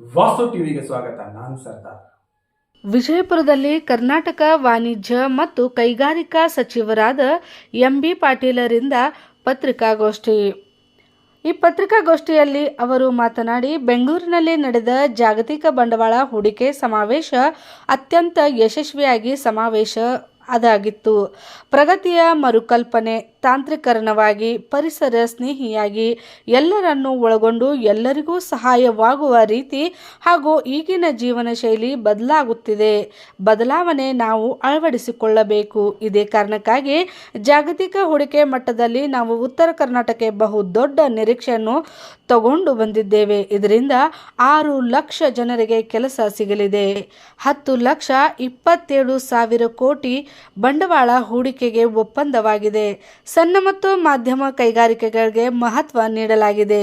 ವಾಸ್ತು ಟಿವಿಗೆ ಸ್ವಾಗತ, ನಾನು ಸರ್ದಾರ್. ವಿಜಯಪುರದಲ್ಲಿ ಕರ್ನಾಟಕ ವಾಣಿಜ್ಯ ಮತ್ತು ಕೈಗಾರಿಕಾ ಸಚಿವರಾದ ಎಂ ಬಿ ಪಾಟೀಲರಿಂದ ಪತ್ರಿಕಾಗೋಷ್ಠಿ. ಈ ಪತ್ರಿಕಾಗೋಷ್ಠಿಯಲ್ಲಿ ಅವರು ಮಾತನಾಡಿ, ಬೆಂಗಳೂರಿನಲ್ಲಿ ನಡೆದ ಜಾಗತಿಕ ಬಂಡವಾಳ ಹೂಡಿಕೆ ಸಮಾವೇಶ ಅತ್ಯಂತ ಯಶಸ್ವಿಯಾಗಿ ಸಮಾವೇಶ ಅದಾಗಿತ್ತು. ಪ್ರಗತಿಯ ಮರುಕಲ್ಪನೆ ತಾಂತ್ರಿಕರಣವಾಗಿ ಪರಿಸರ ಸ್ನೇಹಿಯಾಗಿ ಎಲ್ಲರನ್ನೂ ಒಳಗೊಂಡು ಎಲ್ಲರಿಗೂ ಸಹಾಯವಾಗುವ ರೀತಿ ಹಾಗೂ ಈಗಿನ ಜೀವನ ಶೈಲಿ ಬದಲಾಗುತ್ತಿದೆ. ಬದಲಾವಣೆ ನಾವು ಅಳವಡಿಸಿಕೊಳ್ಳಬೇಕು. ಇದೇ ಕಾರಣಕ್ಕಾಗಿ ಜಾಗತಿಕ ಹೂಡಿಕೆ ಮಟ್ಟದಲ್ಲಿ ನಾವು ಉತ್ತರ ಕರ್ನಾಟಕಕ್ಕೆ ಬಹು ದೊಡ್ಡ ನಿರೀಕ್ಷೆಯನ್ನು ತಗೊಂಡು ಬಂದಿದ್ದೇವೆ. ಇದರಿಂದ ಆರು ಲಕ್ಷ ಜನರಿಗೆ ಕೆಲಸ ಸಿಗಲಿದೆ. ಹತ್ತು ಲಕ್ಷ ಇಪ್ಪತ್ತೇಳು ಸಾವಿರ ಕೋಟಿ ಬಂಡವಾಳ ಹೂಡಿಕೆಗೆ ಒಪ್ಪಂದವಾಗಿದೆ. ಸಣ್ಣ ಮತ್ತು ಮಾಧ್ಯಮ ಕೈಗಾರಿಕೆಗಳಿಗೆ ಮಹತ್ವ ನೀಡಲಾಗಿದೆ.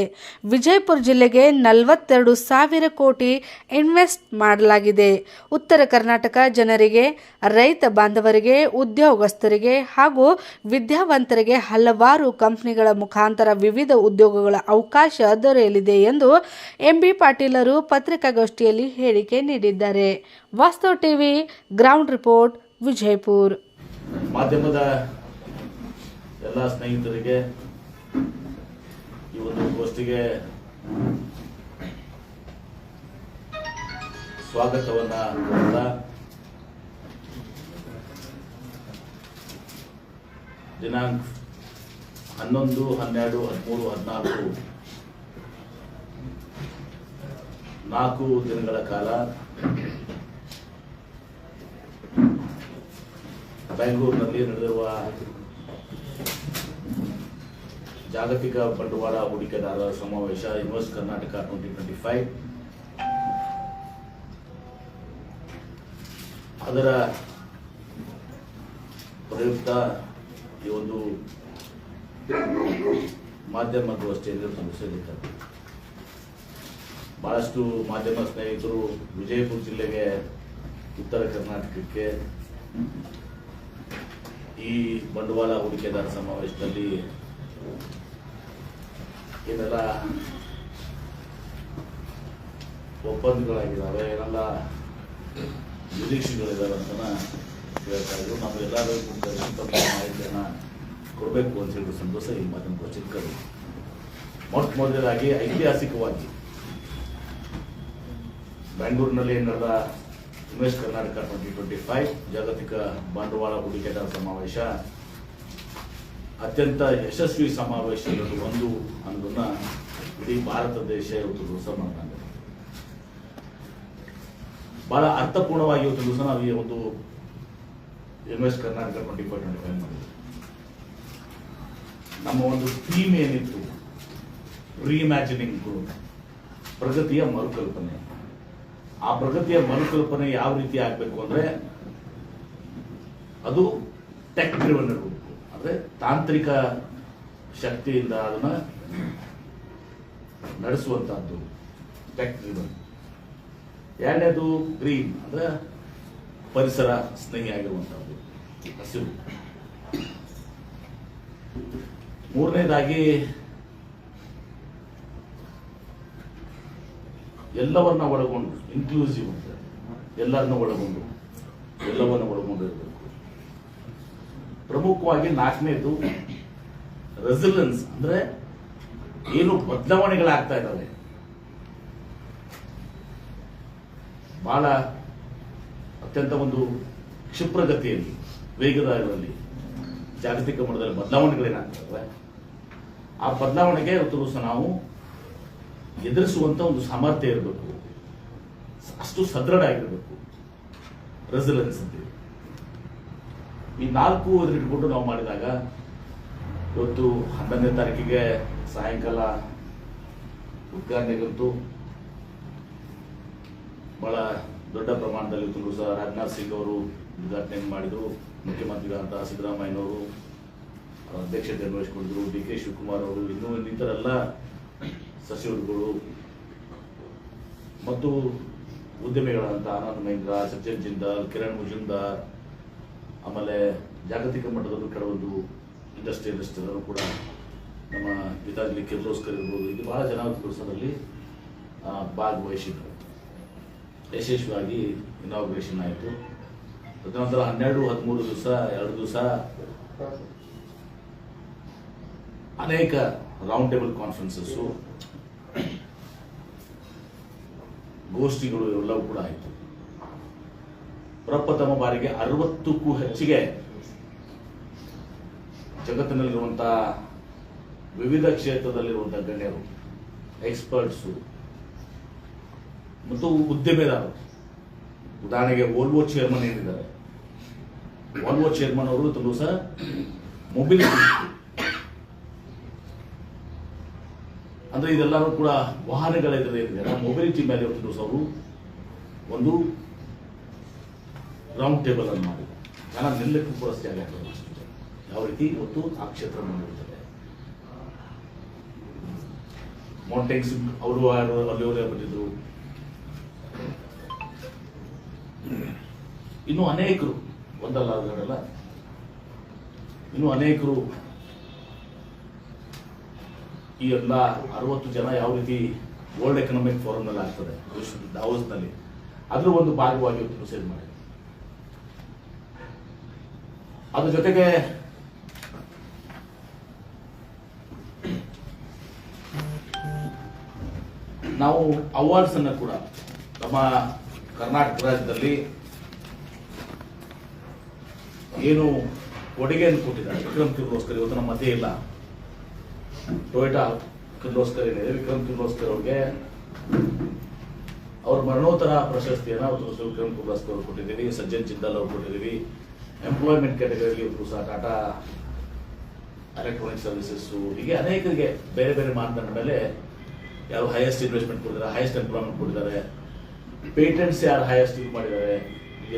ವಿಜಯಪುರ ಜಿಲ್ಲೆಗೆ ನಲವತ್ತೆರಡು ಸಾವಿರ ಕೋಟಿ ಇನ್ವೆಸ್ಟ್ ಮಾಡಲಾಗಿದೆ. ಉತ್ತರ ಕರ್ನಾಟಕ ಜನರಿಗೆ, ರೈತ ಬಾಂಧವರಿಗೆ, ಉದ್ಯೋಗಸ್ಥರಿಗೆ ಹಾಗೂ ವಿದ್ಯಾವಂತರಿಗೆ ಹಲವಾರು ಕಂಪನಿಗಳ ಮುಖಾಂತರ ವಿವಿಧ ಉದ್ಯೋಗಗಳ ಅವಕಾಶ ದೊರೆಯಲಿದೆ ಎಂದು ಎಂಬಿ ಪಾಟೀಲರು ಪತ್ರಿಕಾಗೋಷ್ಠಿಯಲ್ಲಿ ಹೇಳಿಕೆ ನೀಡಿದ್ದಾರೆ. ವಾಸ್ತವ ಟಿವಿ, ಗ್ರೌಂಡ್ ರಿಪೋರ್ಟ್, ವಿಜಯಪುರ್. ಮಾಧ್ಯಮದ ಎಲ್ಲ ಸ್ನೇಹಿತರಿಗೆ ಈ ಒಂದು ಗೋಷ್ಠಿಗೆ ಸ್ವಾಗತವನ್ನ ದಿನಾಂಕ ಹನ್ನೊಂದು, ಹನ್ನೆರಡು, ಹದಿಮೂರು, ಹದಿನಾಲ್ಕು, ನಾಲ್ಕು ದಿನಗಳ ಕಾಲ ಬೆಂಗಳೂರಿನಲ್ಲಿ ನಡೆದಿರುವ ಜಾಗತಿಕ ಬಂಡವಾಳ ಹೂಡಿಕೆದಾರರ ಸಮಾವೇಶ invest Karnataka twenty twenty five ಅದರ ಪ್ರಯುಕ್ತ ಈ ಒಂದು ಮಾಧ್ಯಮಗೋಷ್ಠಿಯಲ್ಲಿ ಸಂಸ್ಥೆಗಳಿದ್ದಾರೆ ಬಹಳಷ್ಟು ಮಾಧ್ಯಮ ಸ್ನೇಹಿತರು ವಿಜಯಪುರ ಜಿಲ್ಲೆಗೆ ಉತ್ತರ ಕರ್ನಾಟಕಕ್ಕೆ ಈ ಬಂಡವಾಳ ಹೂಡಿಕೆದಾರ ಸಮಾವೇಶದಲ್ಲಿ ಏನೆಲ್ಲ ಒಪ್ಪಂದಗಳಾಗಿದ್ದಾವೆ ಏನೆಲ್ಲ ನಿರೀಕ್ಷೆಗಳಿದ್ದಾವೆ ಅಂತ ಹೇಳ್ತಾ ಇದ್ರು. ತಮ್ಮ ಮಾಹಿತಿಯನ್ನು ಕೊಡಬೇಕು ಅಂತ ಹೇಳಿದ ಸಂತೋಷ ಈ ಮಾಧ್ಯಮ ಚಿಕ್ಕದು ಮೊಟ್ಟ ಮೊದಲಾಗಿ ಐತಿಹಾಸಿಕವಾಗಿ ಬೆಂಗಳೂರಿನಲ್ಲಿ ಏನಲ್ಲ invest Karnataka twenty twenty five ಜಾಗತಿಕ ಬಂಡವಾಳ ಹೂಡಿಕೆದಾರ ಸಮಾವೇಶ ಅತ್ಯಂತ ಯಶಸ್ವಿ ಸಮಾವೇಶಗಳಲ್ಲಿ ಒಂದು ಅನ್ನೋದನ್ನ ಇಡೀ ಭಾರತ ದೇಶ ಇವತ್ತು ದಿವಸ ಮಾಡ್ತಾರೆ ಬಹಳ ಅರ್ಥಪೂರ್ಣವಾಗಿ ಇವತ್ತು ದಿವಸ ನಾವು ಈ ಒಂದು invest Karnataka twenty five twenty five ಮಾಡಿದ್ವಿ ನಮ್ಮ ಒಂದು ಥೀಮ್ ಏನಿತ್ತು? ರೀಇಮ್ಯಾಜಿನಿಂಗ್ ಪ್ರಗತಿಯ ಮರುಕಲ್ಪನೆ. ಆ ಪ್ರಗತಿಯ ಮರುಕಲ್ಪನೆ ಯಾವ ರೀತಿ ಆಗಬೇಕು ಅಂದ್ರೆ ಅದು ಟೆಕ್ ಡ್ರಿವನ್ ಇರಬೇಕು ಅಂದ್ರೆ ತಾಂತ್ರಿಕ ಶಕ್ತಿಯಿಂದ ಅದನ್ನ ನಡೆಸುವಂತಹದ್ದು ಟೆಕ್ ಡ್ರಿವನ್ ಎರಡನೇದು ಗ್ರೀನ್ ಅಂದ್ರೆ ಪರಿಸರ ಸ್ನೇಹಿ ಆಗಿರುವಂತಹದ್ದು ಹಸಿರು. ಮೂರನೇದಾಗಿ ಎಲ್ಲವನ್ನ ಒಳಗೊಂಡು ಇನ್ಕ್ಲೂಸಿವ್ ಅಂತ. ಎಲ್ಲರನ್ನ ಒಳಗೊಂಡು, ಎಲ್ಲವನ್ನ ಒಳಗೊಂಡಿರಬೇಕು ಪ್ರಮುಖವಾಗಿ ನಾಲ್ಕನೇದು ರೆಸಿಲೆನ್ಸ್ ಅಂದ್ರೆ ಏನು ಬದಲಾವಣೆಗಳಾಗ್ತಾ ಇದ್ದಾವೆ. ಬಹಳ ಅತ್ಯಂತ ಒಂದು ಕ್ಷಿಪ್ರಗತಿಯಲ್ಲಿ ವೇಗದ ಇದರಲ್ಲಿ, ಜಾಗತಿಕ ಮಟ್ಟದಲ್ಲಿ ಬದಲಾವಣೆಗಳೇನಾಗ್ತವೆ ಆ ಬದಲಾವಣೆಗೆ ದಿವಸ ನಾವು ಎದುರಿಸುವಂತ ಒಂದು ಸಾಮರ್ಥ್ಯ ಇರಬೇಕು. ಅಷ್ಟು ಸದೃಢ ಆಗಿರಬೇಕು. ರೆಸಿಲೆನ್ಸ್ ಅಂತ ಈ ನಾಲ್ಕು ಇಟ್ಕೊಂಡು ನಾವು ಮಾಡಿದಾಗ ಇವತ್ತು ಹನ್ನೊಂದನೇ ತಾರೀಕಿಗೆ ಸಾಯಂಕಾಲ ಉದ್ಘಾಟನೆಗಂತೂ ಬಹಳ ದೊಡ್ಡ ಪ್ರಮಾಣದಲ್ಲಿ ಇವತ್ತು ಸಹ ರಾಜನಾಥ್ ಸಿಂಗ್ ಅವರು ಉದ್ಘಾಟನೆ ಮಾಡಿದರು. ಮುಖ್ಯಮಂತ್ರಿಗಳಂತಹ ಸಿದ್ದರಾಮಯ್ಯನವರು ಅಧ್ಯಕ್ಷತೆ ವಹಿಸಿಕೊಂಡಿದ್ರು. ಡಿ ಕೆ ಶಿವಕುಮಾರ್ ಅವರು, ಇನ್ನೂ ಇನ್ನಿತರೆಲ್ಲ ಸಚಿವರುಗಳು ಮತ್ತು ಉದ್ಯಮಿಗಳಂತ ಆನಂದ್ ಮಹೇಂದ್ರ ಸಚಿನ್ ಜಿಂದಾಲ್, ಕಿರಣ್ ಮುಜುಮ್ದಾರ್ ಆಮೇಲೆ ಜಾಗತಿಕ ಮಟ್ಟದಲ್ಲೂ ಕೆಲವೊಂದು ಇಂಡಸ್ಟ್ರಿಯಲಿಸ್ಟ್ ಎಲ್ಲರೂ ಕೂಡ ನಮ್ಮ ಗೀತಾಂಜಲಿ ಕಿರ್ಲೋಸ್ಕರ್ ಇರ್ಬೋದು ಇದು ಬಹಳ ಜನ ಆ, ಭಾಗವಹಿಸಿದ್ರು. ಯಶಸ್ವಿಯಾಗಿ ಇನಾಗ್ರೇಷನ್ ಆಯಿತು. ತದನಂತರ ಹನ್ನೆರಡು ಹದಿಮೂರು ದಿವಸ ಎರಡು ದಿವಸ ಅನೇಕ ರೌಂಡ್ ಟೇಬಲ್ ಕಾನ್ಫರೆನ್ಸಸ್ಸು ಗೋಷ್ಠಿಗಳು ಎಲ್ಲವೂ ಕೂಡ ಆಯಿತು. ಪ್ರಪ್ರಥಮ ಬಾರಿಗೆ ಅರವತ್ತಕ್ಕೂ ಹೆಚ್ಚಿಗೆ ಜಗತ್ತಿನಲ್ಲಿರುವಂತಹ ವಿವಿಧ ಕ್ಷೇತ್ರದಲ್ಲಿರುವಂತಹ ಗಣ್ಯರು ಎಕ್ಸ್ಪರ್ಟ್ಸು ಮತ್ತು ಉದ್ಯಮೆದಾರರು. ಉದಾಹರಣೆಗೆ ವೋಲ್ವೋ ಚೇರ್ಮನ್ ಏನಿದ್ದಾರೆ? ವೋಲ್ವೋ ಚೇರ್ಮನ್ ಅವರು ತುಂಬ ಸಹ ಮೊಬಿಲಿಟಿ ಅಂದ್ರೆ ಇದೆಲ್ಲರೂ ಕೂಡ ವಾಹನಗಳ ಮೊಬಿಲಿಟಿ ಮೇಲೆ ಅವರು. ಒಂದು ರೌಂಡ್ ಟೇಬಲ್ ಅನ್ನು ಮಾಡಿ ಜನ ನಿಲ್ಲಕ್ಕೂ ಕೂಡ ಜಾಗ ಯಾವ ರೀತಿ? ಇವತ್ತು ಆ ಕ್ಷೇತ್ರ ಮಾಡಿರ್ತದೆ ಮೌಂಟೇನ್ಸ್ ಅವರು ಅಲ್ಲಿವರೇ ಬಂದಿದ್ರು? ಇನ್ನು ಅನೇಕರು, ಒಂದಲ್ಲ, ಅದರಲ್ಲ. ಇನ್ನು ಅನೇಕರು ಈ ಎಲ್ಲ ಅರವತ್ತು ಜನ ಯಾವ ರೀತಿ ವರ್ಲ್ಡ್ ಎಕನಾಮಿಕ್ ಫೋರಮ್ನಲ್ಲಿ ಆಗ್ತದೆ ದಾವೋಸ್ನಲ್ಲಿ ಅದ್ರ ಒಂದು ಭಾಗವಾಗಿ ಮೆಸೇಜ್ ಮಾಡಿ ಅದ್ರ ಜೊತೆಗೆ ನಾವು ಅವಾರ್ಡ್ಸ್ ಅನ್ನ ಕೂಡ ನಮ್ಮ ಕರ್ನಾಟಕ ರಾಜ್ಯದಲ್ಲಿ ಏನು ಕೊಡುಗೆಯನ್ನು ಕೊಟ್ಟಿದ್ದಾರೆ. ವಿಕ್ರಮ್ ಕಿರ್ಲೋಸ್ಕರ್ ಇವತ್ತು ನಮ್ಮ ಮಧ್ಯೆ ಇಲ್ಲ. ಟೊಯೋಟಾ ಕಿರ್ಲೋಸ್ಕರ್ ಇದೆ. ವಿಕ್ರಮ್ ಕಿರ್ಲೋಸ್ಕರ್ ಅವ್ರಿಗೆ ಅವ್ರ ಮರಣೋತ್ತರ ಪ್ರಶಸ್ತಿಯನ್ನು ವಿಕ್ರಮ್ ಕಿರ್ಲೋಸ್ಕರ್ ಅವ್ರು ಕೊಟ್ಟಿದ್ದೀವಿ. ಸಜ್ಜನ್ ಚಿಂದಲ್ ಅವ್ರು ಕೊಟ್ಟಿದ್ದೀವಿ. ಎಂಪ್ಲಾಯ್ಮೆಂಟ್ ಕ್ಯಾಟಗರಿಯಲ್ಲಿ ಇವತ್ತು ಸಹ ಟಾಟಾ ಎಲೆಕ್ಟ್ರಾನಿಕ್ ಸರ್ವಿಸಸ್ ಹೀಗೆ ಅನೇಕರಿಗೆ ಬೇರೆ ಬೇರೆ ಮಾನದಂಡ ಮೇಲೆ ಯಾರು ಹೈಯೆಸ್ಟ್ ಇನ್ವೆಸ್ಟ್ಮೆಂಟ್ ಕೊಡಿದ್ದಾರೆ ಹೈಯೆಸ್ಟ್ ಎಂಪ್ಲಾಯ್ಮೆಂಟ್ ಕೊಡಿದ್ದಾರೆ ಪೇಟೆಂಟ್ಸ್ ಯಾರು ಹೈಯೆಸ್ಟ್ ಇದು ಮಾಡಿದ್ದಾರೆ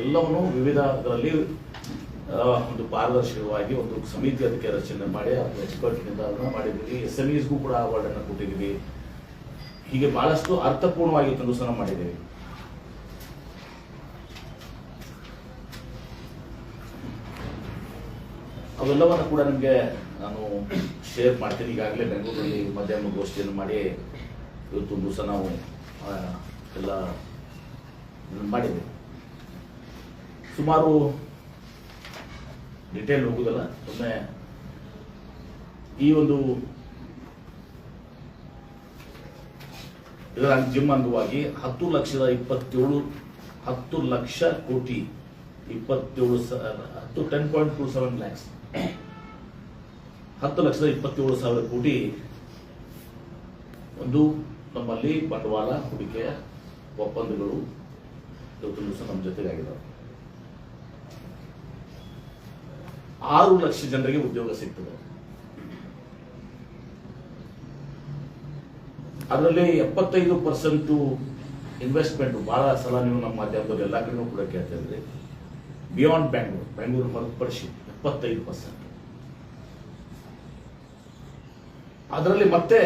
ಎಲ್ಲವನ್ನು ವಿವಿಧ ಅದರಲ್ಲಿ ಒಂದು ಪಾರದರ್ಶಕವಾಗಿ ಒಂದು ಸಮಿತಿ ಅದಕ್ಕೆ ರಚನೆ ಮಾಡಿ ಎಕ್ಸ್ಪರ್ಟ್ನಿಂದ ಅದನ್ನ ಮಾಡಿದ್ದೀವಿ. ಎಸ್ ಎಂ ಇಸ್ಗೂ ಕೂಡ ಅವಾರ್ಡನ್ನು ಕೊಟ್ಟಿದ್ದೀವಿ. ಹೀಗೆ ಬಹಳಷ್ಟು ಅರ್ಥಪೂರ್ಣವಾಗಿ ಸಹ ಮಾಡಿದ್ದೀವಿ. ಅವೆಲ್ಲವನ್ನು ಕೂಡ ನಿಮಗೆ ನಾನು ಶೇರ್ ಮಾಡ್ತೀನಿ. ಈಗಾಗಲೇ ಬೆಂಗಳೂರಲ್ಲಿ ಮಧ್ಯಾಹ್ನ ಗೋಷ್ಠಿಯನ್ನು ಮಾಡಿ ಇವತ್ತು ದಿವಸ ನಾವು ಎಲ್ಲ ಮಾಡಿದ್ದೀವಿ ಸುಮಾರು ಡಿಟೇಲ್ ಹೋಗುದಲ್ಲ, ಒಮ್ಮೆ ಈ ಒಂದು ಜಿಮ್ ಅಂಗವಾಗಿ ಹತ್ತು ಲಕ್ಷದ ಇಪ್ಪತ್ತೇಳು, ಹತ್ತು ಲಕ್ಷ ಕೋಟಿ, ಇಪ್ಪತ್ತೇಳು ಹತ್ತು ten point two seven lakhs ಹತ್ತು ಲಕ್ಷದ ಇಪ್ಪತ್ತೇಳು ಸಾವಿರ ಕೋಟಿ ಒಂದು ನಮ್ಮಲ್ಲಿ ಬಂಡವಾಳ ಹೂಡಿಕೆಯ ಒಪ್ಪಂದಗಳು ಇವತ್ತು ದಿವಸ ನಮ್ಮ ಜೊತೆಗಾಗಿದ್ದಾವೆ ಆರು ಲಕ್ಷ ಜನರಿಗೆ ಉದ್ಯೋಗ ಸಿಗ್ತದೆ. ಅದರಲ್ಲಿ ಎಪ್ಪತ್ತೈದು ಪರ್ಸೆಂಟ್ ಇನ್ವೆಸ್ಟ್ಮೆಂಟ್ ಬಹಳ ಸಲ ನೀವು ನಮ್ಮ ಮಾಧ್ಯಮದಲ್ಲಿ ಎಲ್ಲ ಕಡೆನೂ ಕೂಡ ಕೇಳ್ತಾ ಇದ್ರಿ. ಬಿಯಾಂಡ್ ಬ್ಯಾಂಗ್ಳೂರ್ ಬೆಂಗಳೂರು ಹೊರತುಪಡಿಸಿ ಎಪ್ಪತ್ತೈದು ಪರ್ಸೆಂಟ್ ಅದರಲ್ಲಿ ಮತ್ತೆ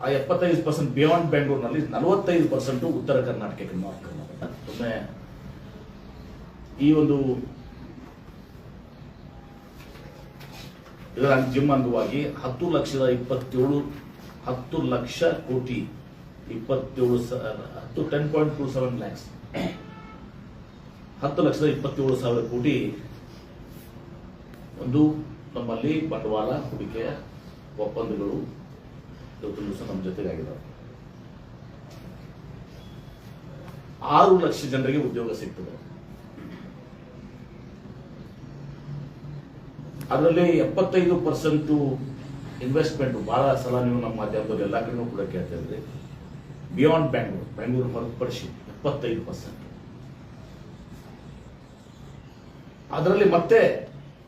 ಆ ಎಪ್ಪತ್ತೈದು ಪರ್ಸೆಂಟ್ ಬಿಯಾಂಡ್ ಬೆಂಗಳೂರಿನಲ್ಲಿ ನಲವತ್ತೈದು ಪರ್ಸೆಂಟ್ ಉತ್ತರ ಕರ್ನಾಟಕಕ್ಕೆ ಕರ್ನಾಟಕ ಈ ಒಂದು ಇದರ ಜಿಮ್ ಅಂಗವಾಗಿ ಹತ್ತು ಲಕ್ಷದ ಇಪ್ಪತ್ತೇಳು, ಹತ್ತು ಲಕ್ಷ ಕೋಟಿ, ಇಪ್ಪತ್ತೇಳು ಹತ್ತು ten point two seven lakhs ಹತ್ತು ಲಕ್ಷದ ಇಪ್ಪತ್ತೇಳು ಸಾವಿರ ಕೋಟಿ ಒಂದು ನಮ್ಮಲ್ಲಿ ಬಂಡವಾಳ, ಹೂಡಿಕೆಯ ಒಪ್ಪಂದಗಳು ಇವತ್ತು ದಿವಸ ನಮ್ಮ ಜೊತೆಗಾಗಿದ್ದಾವೆ ಆರು ಲಕ್ಷ ಜನರಿಗೆ ಉದ್ಯೋಗ ಸಿಗ್ತದೆ. ಅದರಲ್ಲಿ ಎಪ್ಪತ್ತೈದು ಪರ್ಸೆಂಟ್ ಇನ್ವೆಸ್ಟ್ಮೆಂಟ್. ಬಹಳ ಸಲ ನೀವು ನಮ್ಮ ಮಾಧ್ಯಮದಲ್ಲಿ ಎಲ್ಲ ಕಡೆನೂ ಕೂಡ ಕೇಳ್ತಾ ಇದ್ರಿ. ಬಿಯಾಂಡ್ ಬ್ಯಾಂಗ್ಳೂರ್. ಬೆಂಗಳೂರು ಹೊರತುಪಡಿಸಿ ಎಪ್ಪತ್ತೈದು ಪರ್ಸೆಂಟ್. ಅದರಲ್ಲಿ ಮತ್ತೆ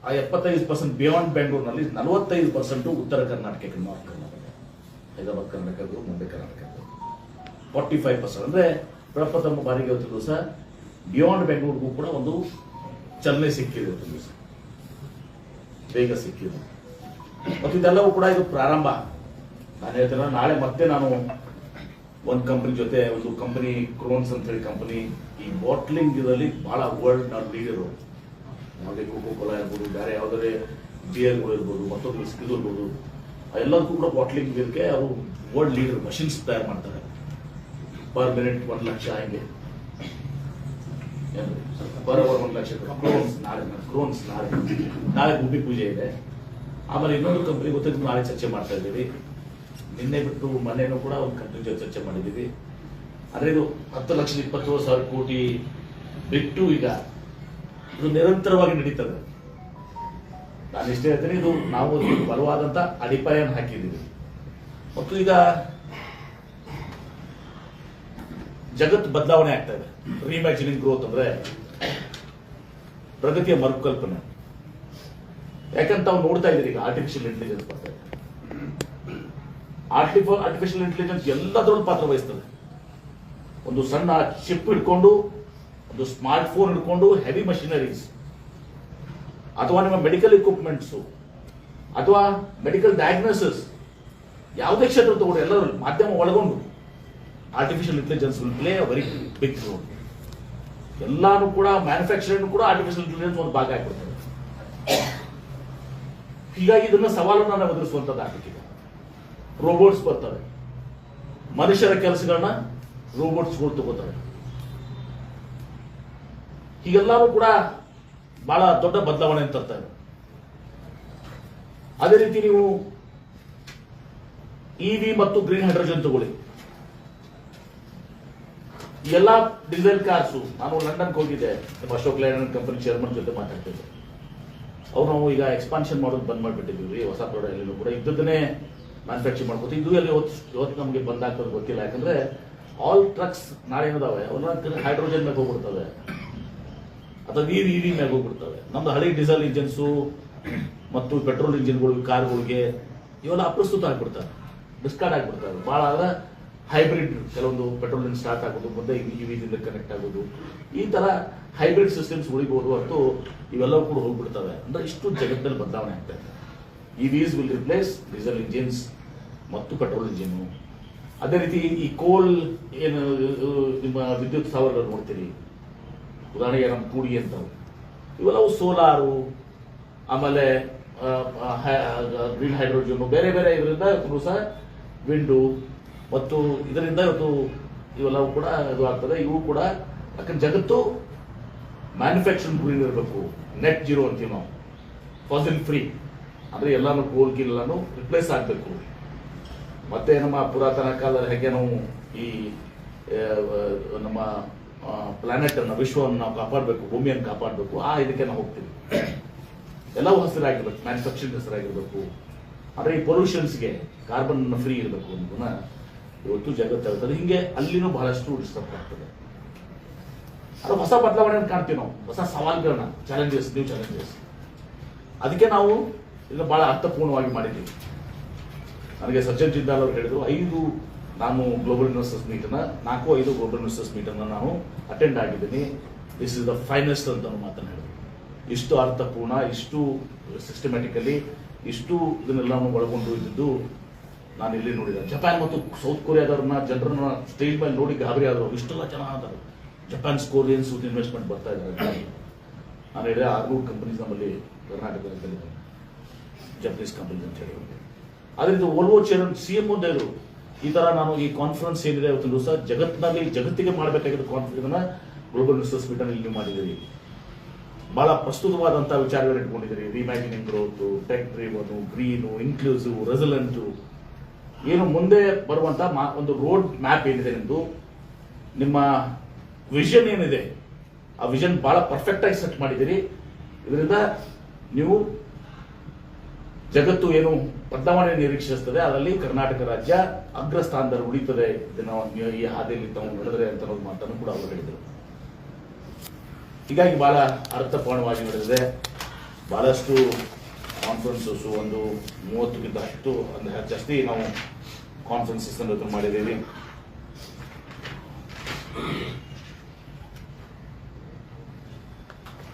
ಆ ಎಪ್ಪತ್ತೈದು ಪರ್ಸೆಂಟ್ ಬಿಯಾಂಡ್ ಬೆಂಗಳೂರಿನಲ್ಲಿ ನಲವತ್ತೈದು ಪರ್ಸೆಂಟ್ ಉತ್ತರ ಕರ್ನಾಟಕಕ್ಕೆ ನಾರ್ತ್ ಕರ್ನಾಟಕ. ಹೈದರಾಬಾದ್ ಕರ್ನಾಟಕದ್ದು ಮುಂಬೈ ಕರ್ನಾಟಕದ್ದು ಫಾರ್ಟಿ ಫೈವ್ ಪರ್ಸೆಂಟ್ ಅಂದ್ರೆ ಪ್ರಪ್ರಥಮ ಬಾರಿಗೆ ಇವತ್ತು ದಿವಸ ಬಿಯಾಂಡ್ ಬೆಂಗಳೂರಿಗೂ ಕೂಡ ಒಂದು ಚಲನೆ ಸಿಕ್ಕಿದೆ ಬೇಗ ಸಿಕ್ಕಿದೆ. ಮತ್ತು ಇದೆಲ್ಲವೂ ಕೂಡ ಇದು ಪ್ರಾರಂಭ. ನಾನು ಹೇಳ್ತೇನೆ, ನಾಳೆ ಮತ್ತೆ ನಾನು ಒಂದು ಕಂಪನಿ ಜೊತೆ, ಒಂದು ಕಂಪನಿ ಕ್ರೋನ್ಸ್ ಅಂತ ಹೇಳಿ ಕಂಪನಿ ಈ ಬಾಟ್ಲಿಂಗ್ ಇದರಲ್ಲಿ ಬಹಳ ವರ್ಲ್ಡ್ ನಾವು ಲೀಡರು ಯಾವುದೇ ಕೋಕೋ ಕೋಲಾ ಇರ್ಬೋದು, ಬೇರೆ ಯಾವುದೇ ಬಿಯರ್ಗಳು ಇರ್ಬೋದು, ಮತ್ತೊಂದು ಸ್ಕಿಲ್ ಇರ್ಬೋದು, ಎಲ್ಲದಕ್ಕೂ ಕೂಡ ಬಾಟ್ಲಿಂಗ್ ಬೀರ್ಗೆ ಅವರು ವರ್ಲ್ಡ್ ಲೀಡರ್ ಮಷಿನ್ಸ್ ತಯಾರು ಮಾಡ್ತಾರೆ. ಪರ್ ಮಿನಿಟ್ ಒಂದು ಲಕ್ಷ ಹಂಗೆ. ಪರ್ ಅವರ್ ಒಂದು ಲಕ್ಷ ಕ್ರೋನ್ಸ್ ನಾಳೆ ಕ್ರೋನ್ಸ್ ನಾಳೆ. ನಾಳೆ ಗುಬ್ಬಿ ಪೂಜೆ ಇದೆ. ಆಮೇಲೆ ಇನ್ನೊಂದು ಕಂಪ್ನಿ ಗೊತ್ತಿದ್ದು ನಾಳೆ ಚರ್ಚೆ ಮಾಡ್ತಾ ಇದ್ದೀವಿ. ನಿನ್ನೆ ಬಿಟ್ಟು ಮೊನ್ನೆನೂ ಕೂಡ ಒಂದು ಕಂಪ್ನಿ ಜೊತೆ ಚರ್ಚೆ ಮಾಡಿದ್ದೀವಿ. ಅಂದ್ರೆ ಇದು ಹತ್ತು ಲಕ್ಷದ ಇಪ್ಪತ್ತು ಸಾವಿರ ಕೋಟಿ ಬಿಟ್ಟು ಈಗ ಇದು ನಿರಂತರವಾಗಿ ನಡೀತದೆ. ನಾನು ಇಷ್ಟೇ ಹೇಳ್ತೀನಿ, ಇದು ನಾವು ಬಲವಾದಂತ ಅಡಿಪಾಯನ ಹಾಕಿದ್ದೀವಿ. ಮತ್ತು ಈಗ ಜಗತ್ತು ಬದಲಾವಣೆ ಆಗ್ತಾ ಇದೆ. ರೀಮ್ಯಾಜಿನಿಂಗ್ ಗ್ರೋತ್ ಅಂದ್ರೆ ಪ್ರಗತಿಯ ಮರುಕಲ್ಪನೆ. ಯಾಕಂತ ನಾವು ನೋಡ್ತಾ ಇದ್ದೀರಿ, ಈಗ ಆರ್ಟಿಫಿಷಿಯಲ್ ಇಂಟೆಲಿಜೆನ್ಸ್ ಬರ್ತಾ ಇದೆ ಆರ್ಟಿಫಿ ಆರ್ಟಿಫಿಷಿಯಲ್ ಇಂಟೆಲಿಜೆನ್ಸ್ ಎಲ್ಲದರಲ್ಲೂ ಪಾತ್ರ ವಹಿಸ್ತದೆ. ಒಂದು ಸಣ್ಣ ಚಿಪ್ ಹಿಡ್ಕೊಂಡು ಒಂದು ಸ್ಮಾರ್ಟ್ ಫೋನ್ ಹಿಡ್ಕೊಂಡು ಹೆವಿ ಮಷಿನರೀಸ್ ಅಥವಾ ನಿಮ್ಮ ಮೆಡಿಕಲ್ ಇಕ್ವಿಪ್ಮೆಂಟ್ಸ್ ಅಥವಾ ಮೆಡಿಕಲ್ ಡಯಾಗ್ನೋಸಿಸ್ ಯಾವುದೇ ಕ್ಷೇತ್ರ ತಗೊಂಡು ಎಲ್ಲರೂ ಮಾಧ್ಯಮ ಒಳಗೊಂಡು artificial intelligence will play very big role ಎಲ್ಲಾನು ಕೂಡ ಮ್ಯಾನುಫ್ಯಾಕ್ಚರಿಂಗ್ ಕೂಡ ಆರ್ಟಿಫಿಷಿಯಲ್ ಇಂಟೆಲಿಜೆನ್ಸ್ ಒಂದು ಭಾಗ ಆಗಿಬಿಡ್ತದೆ. ಹೀಗಾಗಿ ಇದನ್ನ ಸವಾಲನ್ನು ನಾವು ಎದುರಿಸುವಂತದ್ದು ಆಗ್ಬೇಕಿದೆ ರೋಬೋಟ್ಸ್ ಬರ್ತವೆ. ಮನುಷ್ಯರ ಕೆಲಸಗಳನ್ನ ರೋಬೋಟ್ಸ್ಗಳು ತಗೋತವೆ ಹೀಗೆಲ್ಲವೂ ಕೂಡ ಬಹಳ ದೊಡ್ಡ ಬದಲಾವಣೆ ಅಂತ ತರ್ತಾ ಅದೇ ರೀತಿ ನೀವು ಇವಿ ಮತ್ತು ಗ್ರೀನ್ ಹೈಡ್ರೋಜನ್ ತಗೊಳ್ಳಿ. ಎಲ್ಲಾ ಡೀಸೆಲ್ ಕಾರ್ಸು ನಾನು ಲಂಡನ್ಗೆ ಹೋಗಿದ್ದೆ, ನಮ್ಮ ಅಶೋಕ್ ಲೇಲ್ಯಾಂಡ್ ಕಂಪನಿ ಚೇರ್ಮನ್ ಜೊತೆ ಮಾತಾಡ್ತಿದ್ದೆ. ಅವ್ರು ನಾವು ಈಗ ಎಕ್ಸ್ಪಾನ್ಷನ್ ಮಾಡೋದು ಬಂದ್ ಮಾಡಿಬಿಟ್ಟಿದ್ದೀವಿ ಹೊಸ ಪ್ರಾಡಕ್ಟ್ ಕೂಡ. ಇದ್ದದನ್ನೇ ಮ್ಯಾನುಫ್ಯಾಕ್ಚರ್ ಮಾಡ್ಕೋತೀವಿ ಇದು ಎಲ್ಲಿ ಇವತ್ತು ನಮಗೆ ಬಂದಾಗ್ತದೆ ಗೊತ್ತಿಲ್ಲ. ಯಾಕಂದ್ರೆ ಆಲ್ ಟ್ರಕ್ಸ್ ನಾಳೆ ಏನದಾವೆ ಅವನ್ನ ಹೈಡ್ರೋಜನ್ ಮೇಲೆ ಹೋಗ್ಬಿಡ್ತವೆ. ಅಥವಾ ನೀರು ಈ ಮ್ಯಾಗ ಹೋಗ್ಬಿಡ್ತವೆ. ನಮ್ದು ಹಳೆ ಡೀಸೆಲ್ ಇಂಜಿನ್ಸು ಮತ್ತು ಪೆಟ್ರೋಲ್ ಇಂಜಿನ್ಗಳು ಕಾರ್ಗಳಿಗೆ ಇವೆಲ್ಲ ಅಪ್ರಸ್ತುತ ಆಗ್ಬಿಡ್ತಾರೆ ಡಿಸ್ಕಾರ್ಡ್ ಆಗ್ಬಿಡ್ತಾರೆ ಭಾಳ ಆದ್ರೆ ಹೈಬ್ರಿಡ್ ಕೆಲವೊಂದು ಪೆಟ್ರೋಲ್ ಇಂಜಿನ್ ಸ್ಟಾರ್ಟ್ ಆಗೋದು, ಮುಂದೆ ಇವಿದಿಂದ ಕನೆಕ್ಟ್ ಆಗೋದು. ಈ ತರ ಹೈಬ್ರಿಡ್ ಸಿಸ್ಟಮ್ಸ್ ಉಳಿಬಹುದು ಹೊರತು ಇವೆಲ್ಲವೂ ಕೂಡ ಹೋಗ್ಬಿಡ್ತವೆ. ಅಂದ್ರೆ ಇಷ್ಟು ಜಗತ್ತಿನಲ್ಲಿ ಬದಲಾವಣೆ ಆಗ್ತದೆ ಇದೆ. EVs will replace diesel engines ಮತ್ತು ಪೆಟ್ರೋಲ್ ಇಂಜಿನ್ ಅದೇ ರೀತಿ ಈ ಕೋಲ್ ಏನು ನಿಮ್ಮ ವಿದ್ಯುತ್ ಸ್ಥಾವರಗಳು ನೋಡ್ತೀರಿ. ಉದಾಹರಣೆಗೆ ನಮ್ಮ ಕೂಡಿ ಅಂತ ಇವೆಲ್ಲವು ಸೋಲಾರು, ಆಮೇಲೆ ಗ್ರೀನ್ ಹೈಡ್ರೋಜನ್ ಬೇರೆ ಬೇರೆ ಇದರಿಂದ ಸಹ ವಿಂಡು ಮತ್ತು ಇದರಿಂದ ಇವತ್ತು ಇವೆಲ್ಲವೂ ಕೂಡ ಇದು ಆಗ್ತದೆ ಇವು ಕೂಡ ಯಾಕಂದ್ರೆ ಜಗತ್ತು ಮ್ಯಾನುಫ್ಯಾಕ್ಚರಿಂಗ್ ಗ್ರೀನ್ ಇರಬೇಕು. ನೆಟ್ ಜೀರೋ ಅಂತೀವಿ ನಾವು. ಫಾಸಿಲ್ ಫ್ರೀ ಅಂದ್ರೆ ಎಲ್ಲಾನು ಕೋಲ್ ರಿಪ್ಲೇಸ್ ಆಗಬೇಕು. ಮತ್ತೆ ನಮ್ಮ ಪುರಾತನ ಕಾಲದ ಹೇಗೆ ನಾವು ಈ ನಮ್ಮ ಪ್ಲಾನೆಟ್ ಅನ್ನ, ವಿಶ್ವವನ್ನು ನಾವು ಕಾಪಾಡಬೇಕು, ಭೂಮಿಯನ್ನು ಕಾಪಾಡಬೇಕು, ಆ ಇದಕ್ಕೆ ನಾವು ಹೋಗ್ತೀವಿ. ಎಲ್ಲವೂ ಹಸಿರಾಗಿರ್ಬೇಕು ಮ್ಯಾನುಫ್ಯಾಕ್ಚರಿಂಗ್ ಹಸಿರಾಗಿರ್ಬೇಕು. ಆದರೆ ಈ ಪೊಲ್ಯೂಷನ್ಸ್ಗೆ ಕಾರ್ಬನ್ ಫ್ರೀ ಇರಬೇಕು ಅನ್ನೋದನ್ನ ಇವತ್ತು ಜಗತ್ತು ಹೇಳ್ತದೆ. ಹಿಂಗೆ ಅಲ್ಲಿನೂ ಬಹಳಷ್ಟು ಡಿಸ್ಟರ್ಬ್ ಆಗ್ತದೆ. ಅದು ಹೊಸ ಬದಲಾವಣೆ ಕಾಣ್ತೀವಿ ನಾವು. ಹೊಸ ಸವಾಲುಗಳನ್ನ ಚಾಲೆಂಜಸ್ ನ್ಯೂ ಚಾಲೆಂಜಸ್ ಅದಕ್ಕೆ ನಾವು ಇದನ್ನ ಬಹಳ ಅರ್ಥಪೂರ್ಣವಾಗಿ ಮಾಡಿದ್ದೀವಿ. ನನಗೆ ಸಜ್ಜನ್ ಜಿಂದಾಲ್ ಅವರು ಹೇಳಿದ್ರು, ಐದು ನಾನು ಗ್ಲೋಬಲ್ ಇನ್ವೆಸ್ಟರ್ಸ್ ಮೀಟನ್ನು ನಾಲ್ಕು ಐದು ಗ್ಲೋಬಲ್ ಇನ್ವೆಸ್ಟರ್ಸ್ ಮೀಟನ್ನು ನಾನು ಅಟೆಂಡ್ ಆಗಿದ್ದೀನಿ. ದಿಸ್ ಇಸ್ ದ ಫೈನೆಸ್ಟ್ ಅಂತ ಮಾತನಾಡಿದೆ ಹೇಳಿದ್ರು ಇಷ್ಟು ಅರ್ಥಪೂರ್ಣ, ಇಷ್ಟು ಸಿಸ್ಟಮ್ಯಾಟಿಕಲಿ ಇಷ್ಟು ಇದನ್ನೆಲ್ಲವನ್ನು ಒಳಗೊಂಡು ಇದ್ದಿದ್ದು ನಾನು ಇಲ್ಲಿ ನೋಡಿದೆ. ಜಪಾನ್ ಮತ್ತು ಸೌತ್ ಕೊರಿಯಾದವ್ರನ್ನ ಜನರನ್ನ ಸ್ಟೇಜ್ ಮೇಲೆ ನೋಡಿ ಗಾಬರಿ ಆದರು. ಇಷ್ಟೆಲ್ಲ ಜನ ಆದರು. ಜಪಾನ್ಸ್ ಕೊರಿಯನ್ಸ್ ಇನ್ವೆಸ್ಟ್ಮೆಂಟ್ ಬರ್ತಾ ಇದ್ದಾರೆ ನಾನು ಹೇಳಿದೆ, ಆರ್ನೂರು ಕಂಪನೀಸ್ ನಮ್ಮಲ್ಲಿ ಕರ್ನಾಟಕದಲ್ಲಿ ಜಪನೀಸ್ ಕಂಪನೀಸ್ ಅಂತ ಹೇಳಿ ರೀತಿ ಓಲ್ವೋ ಚೇರ್ ಸಿ ಎಂ ಇದ್ರು ಈ ತರ ನಾನು ಈ ಕಾನ್ಫರೆನ್ಸ್ ಏನಿದೆ ಇವತ್ತಿನ ದಿವಸ ಜಗತ್ತಿನಲ್ಲಿ, ಜಗತ್ತಿಗೆ ಮಾಡಬೇಕಾಗಿರೋ ಕಾನ್ಫರೆನ್ಸ್ ಇದನ್ನ ಗ್ಲೋಬಲ್ ರಿಸರ್ಚ್ ಮೀಟರ್ ನೀವು ಮಾಡಿದ್ದೀರಿ. ಬಹಳ ಪ್ರಸ್ತುತವಾದಂತಹ ವಿಚಾರಗಳು ಇಟ್ಕೊಂಡಿದ್ದೀರಿ. Reimagining growth tech driven green inclusive resilient ಏನು ಮುಂದೆ ಬರುವಂತ ಒಂದು ರೋಡ್ ಮ್ಯಾಪ್ ಏನಿದೆ ನಿಮ್ದು? ನಿಮ್ಮ ವಿಷನ್ ಏನಿದೆ? ಆ ವಿಷನ್ ಬಹಳ ಪರ್ಫೆಕ್ಟ್ ಆಗಿ ಸೆಟ್ ಮಾಡಿದ್ದೀರಿ. ಇದರಿಂದ ನೀವು ಜಗತ್ತು ಏನು ಬದಲಾವಣೆ ನಿರೀಕ್ಷಿಸ್ತದೆ ಅದರಲ್ಲಿ ಕರ್ನಾಟಕ ರಾಜ್ಯ ಅಗ್ರ ಸ್ಥಾನದಲ್ಲಿ ಉಳಿತದೆ ಇದನ್ನು ಈ ಹಾದಿಯಲ್ಲಿ ತಾವು ನಡೆದರೆ ಅಂತ ಮಾತನ್ನು ಕೂಡ ಅವರು ಹೇಳಿದರು. ಹೀಗಾಗಿ ಬಹಳ ಅರ್ಥಪೂರ್ಣವಾಗಿ ನಡೆದಿದೆ. ಬಹಳಷ್ಟು ಕಾನ್ಫರೆನ್ಸಸ್ ಒಂದು ಮೂವತ್ತಕ್ಕಿಂತ ಹತ್ತು ಅಂದ್ರೆ ಜಾಸ್ತಿ ನಾವು ಕಾನ್ಫರೆನ್ಸಸ್ ಅನ್ನು ಮಾಡಿದ್ದೀವಿ